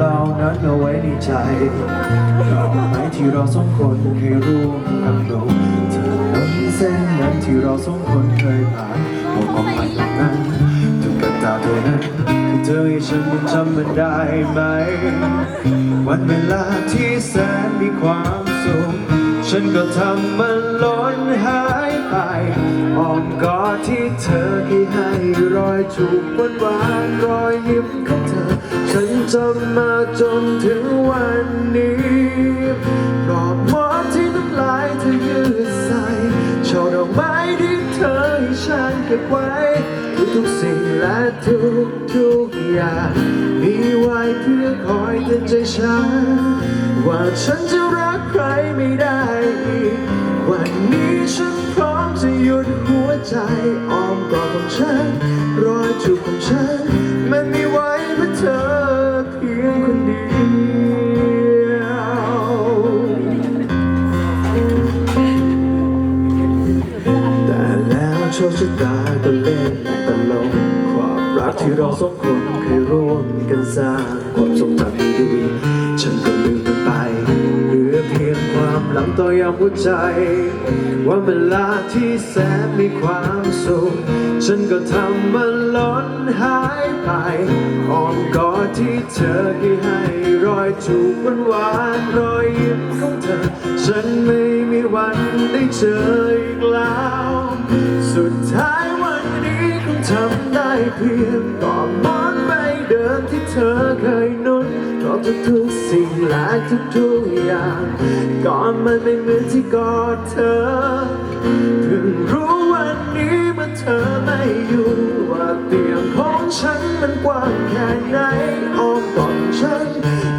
เรานั้นเอาไว้ในใจดอกไม้ที่เราสองคนเคยร่วมกันลงถนนเส้นนั้นที่เราสองคนเคยผ่านผมมองไปตรงนั้นทุกกับตาเท่านั้นคือเธอให้ฉันยังจำมันได้ไหม วันเวลาที่แสนมีความสุขฉันก็ทำมันล้นหายไปอ้อมกอดที่เธอเคยให้รอยจูบวานหวานๆรอยยิ้มของเธอ ฉันจำมาจนถึงวันนี้ปลอบหมอนที่น้ำลายเธอยืดใส่ช่อดอกไม้ที่เธอให้ฉันเก็บไว้ ทุกสิ่งและทุกๆอย่างมีไว้เพื่อคอยเตือนใจฉัน ว่าฉันจะรักใครไม่ได้อีกวันนี้ฉันพร้อมจะหยุดหัวใจอ้อมกอดของฉันรอยจูบของฉัน ชะตาก็เล่นตลกความรักที่เราสองคนเคยร่วมกันสร้างความทรงจำดีๆฉันก็ลืมมันไปเหลือเพียงความหลังต่อยามหัวใจว่าเวลาที่แสนมีความสุขฉันก็ทำมันล้นหายไปอ้อมกอดที่เธอให้ให้รอยจูบหวานหวานๆรอยยิ้มของเธอ ฉันไม่มีวันได้เจออีกแล้ว ทำได้เพียงกอดหมอนใบเดิมที่เธอเคยนุ่นกอดทุกๆสิ่งและทุกๆอย่างก่อนมันไม่เหมือนที่กอดเธอเพิ่งรู้วันนี้เมื่อเธอไม่อยู่ว่าเตียงของฉันมันกว้างแค่ไหนอ้อมกอดของฉัน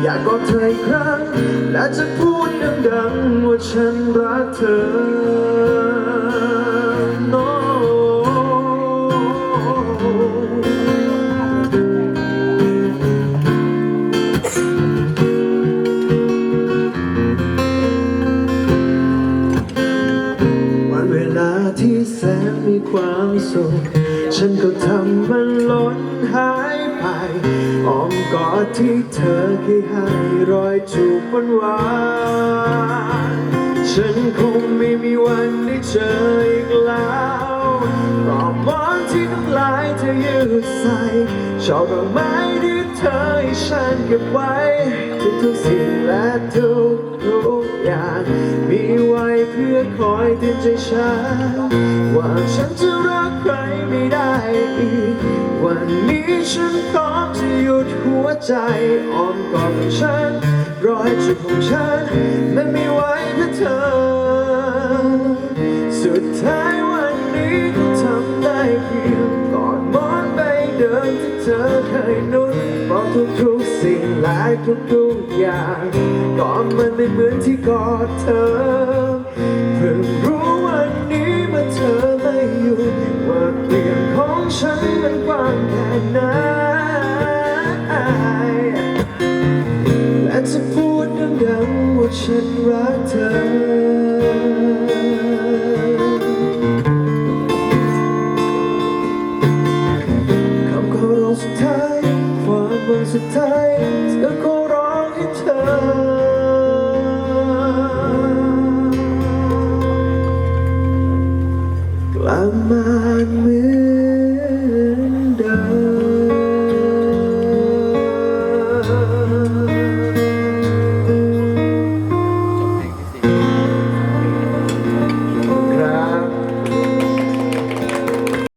อยากกอดเธออีกครั้ง และจะพูดดังๆว่าฉันรักเธอ ที่แสนมีความสุข ฉันก็ทำมันล้นหายไปอ้อมกอดที่เธอเคยให้รอยจูบหวานหวานฉันคงไม่มีวันได้เจออีกแล้วปลอบหมอนที่น้ำลายเธอยืดใส่ชอบดอกไม้ที่เธอให้ฉันเก็บไว้ ทุกๆสิ่งและทุกทุกอย่าง มีไว้เพื่อคอยเตือนใจฉัน ว่าฉันจะรักใครไม่ได้อีก วันนี้ฉันพร้อมจะหยุดหัวใจอ้อมกอดของฉัน รอยจุดของฉันมันมีไว้เพื่อเธอ สุดท้ายวันนี้ก็ทำได้เพียงกอดมอนใบเดิมที่เธอเคยนุ่ ทุกๆสิ่งและทุกๆอย่างก่อนมันไม่เหมือนที่กอดเธอ เพิ่งรู้วันนี้เมื่อเธอไม่อยู่ ว่าเตียงของฉันมันกว้างแค่ไหนและจะพูดดังๆว่าฉันรักเธอ